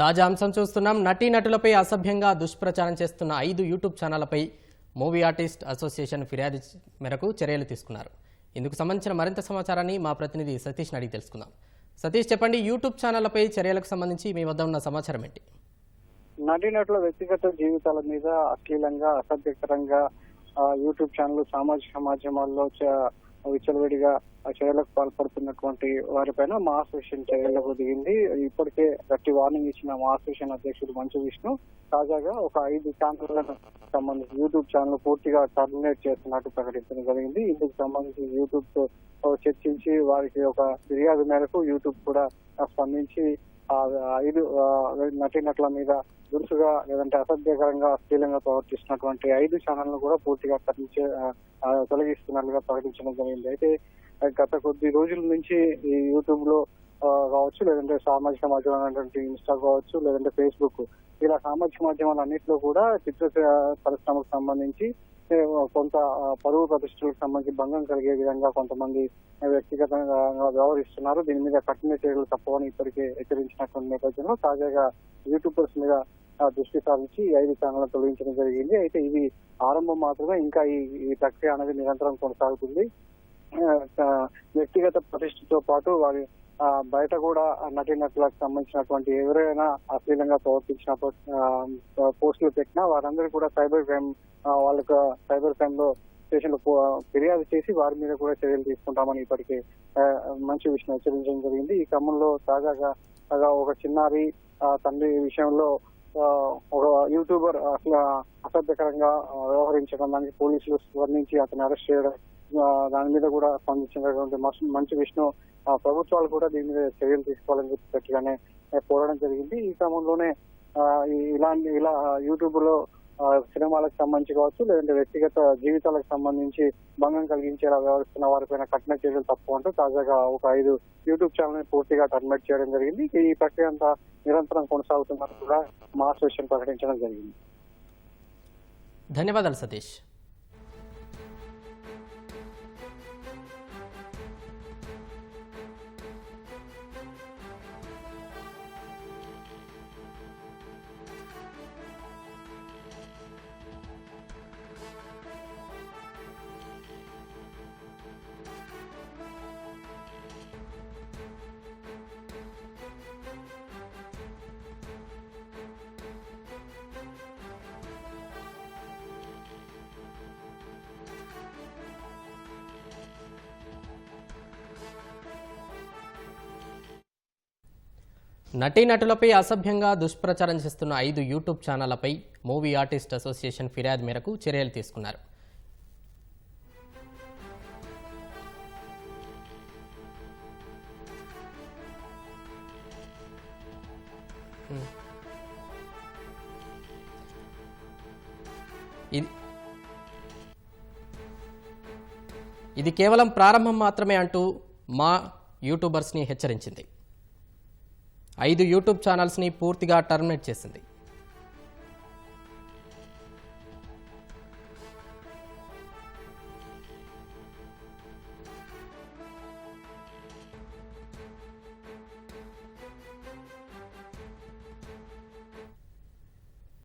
తాజా అంశం చూస్తున్నాం. నటీనటులపై అసభ్యంగా దుష్ప్రచారం చేస్తున్న ఐదు యూట్యూబ్ ఛానళ్ళపై మూవీ ఆర్టిస్ట్ అసోసియేషన్ ఫిర్యాదు మేరకు చర్యలు తీసుకున్నారు. ఇందుకు సంబంధించిన మరింత సమాచారాన్ని మా ప్రతినిధి సతీష్ అడిగి తెలుసుకుందాం. సతీష్ చెప్పండి యూట్యూబ్ ఛానళ్ళపై చర్యలకు సంబంధించి మీ వద్ద ఉన్న సమాచారం ఏంటి? నటీనటుల వ్యక్తిగత జీవితాల మీద అశ్లీలంగా అసభ్యకరంగా యూట్యూబ్ ఛానల్ సామాజిక మాధ్యమాల్లో విచ్చలవిడిగా ఆ చర్యలకు పాల్పడుతున్నటువంటి వారిపైన మా అసోసియేషన్ చర్యలకు దిగింది. ఇప్పటికే గట్టి వార్నింగ్ ఇచ్చిన మా అసోసియేషన్ అధ్యక్షుడు మంచు విష్ణు తాజాగా ఒక ఐదు ఛానళ్ళకు సంబంధించి యూట్యూబ్ ఛానల్ పూర్తిగా టర్మినేట్ చేస్తున్నట్టు ప్రకటించడం జరిగింది. ఇందుకు సంబంధించి యూట్యూబ్తో చర్చించి వారికి ఒక ఫిర్యాదు మేరకు యూట్యూబ్ కూడా స్పందించి ఐదు నటీనటుల మీద దురుసుగా లేదంటే అసభ్యకరంగా అశ్లీలంగా ప్రవర్తిస్తున్నటువంటి ఐదు ఛానళ్ళను కూడా పూర్తిగా తరలించే తొలగిస్తున్నట్లుగా ప్రకటించడం జరిగింది. అయితే గత కొద్ది రోజుల నుంచి ఈ యూట్యూబ్లో కావచ్చు లేదంటే సామాజిక మాధ్యమాలైనటువంటి ఇన్స్టా కావచ్చు లేదంటే ఫేస్బుక్ ఇలా సామాజిక మాధ్యమాలు అన్నింటిలో కూడా చిత్ర పరిశ్రమకు సంబంధించి కొంత పరువు ప్రతిష్టలకు సంబంధించి భంగం కలిగే విధంగా కొంతమంది వ్యక్తిగతంగా వ్యవహరిస్తున్నారు. దీని మీద కఠిన చర్యలు తప్పవని ఇప్పటికే హెచ్చరించినటువంటి నేపథ్యంలో తాజాగా యూట్యూబర్స్ మీద దృష్టి సారించి ఐదు ఛానళ్ళను తొలగించడం జరిగింది. అయితే ఇది ఆరంభం మాత్రమే. ఇంకా ఈ ప్రక్రియ అనేది నిరంతరం కొనసాగుతుంది. వ్యక్తిగత ప్రతిష్టతో పాటు వారి బయట కూడా నటీనటులకు సంబంధించినటువంటి ఎవరైనా అశ్లీలంగా ప్రవర్తించిన పోస్టులు పెట్టినా వారందరూ కూడా సైబర్ క్రైమ్ వాళ్ళకు సైబర్ క్రైమ్లో స్టేషన్లో ఫిర్యాదు చేసి వారి మీద కూడా చర్యలు తీసుకుంటామని ఇప్పటికే మంచి విషయం హెచ్చరించడం జరిగింది. ఈ క్రమంలో తాజాగా ఒక చిన్నారి ఆ, తండ్రి విషయంలో ఒక యూట్యూబర్ అసలు అసభ్యకరంగా వ్యవహరించడం దానికి పోలీసులు స్పందించి అతను అరెస్ట్ చేయడం దాని మీద కూడా స్పందించినటువంటి మంచి విష్ణు ప్రభుత్వాలు కూడా దీని మీద చర్యలు తీసుకోవాలని చెప్పి గట్టిగానే కోరడం జరిగింది. ఈ క్రమంలోనే ఇలాంటి ఇలా యూట్యూబ్లో సినిమాలకు సంబంధించి కావచ్చు లేదంటే వ్యక్తిగత జీవితాలకు సంబంధించి భంగం కలిగించేలా వ్యవహరిస్తున్న వారిపైన కఠిన చర్యలు తప్పు అంటూ తాజాగా ఒక ఐదు యూట్యూబ్ ఛానల్ పూర్తిగా టర్మినేట్ చేయడం జరిగింది. ఈ ప్రక్రియ అంతా నిరంతరం కొనసాగుతున్నట్టు కూడా మా అసోసియేషన్ ప్రకటించడం జరిగింది. ధన్యవాదాలు సతీష్. నటీనటులపై అసభ్యంగా దుష్ప్రచారం చేస్తున్న ఐదు యూట్యూబ్ ఛానళ్ళపై మూవీ ఆర్టిస్ట్ అసోసియేషన్ ఫిర్యాదు మేరకు చర్యలు తీసుకున్నారు. ఇది ఇది కేవలం ప్రారంభం మాత్రమే అంటూ మా యూట్యూబర్స్ని హెచ్చరించింది. ఐదు యూట్యూబ్ ఛానల్స్ని పూర్తిగా టర్మినేట్ చేసింది.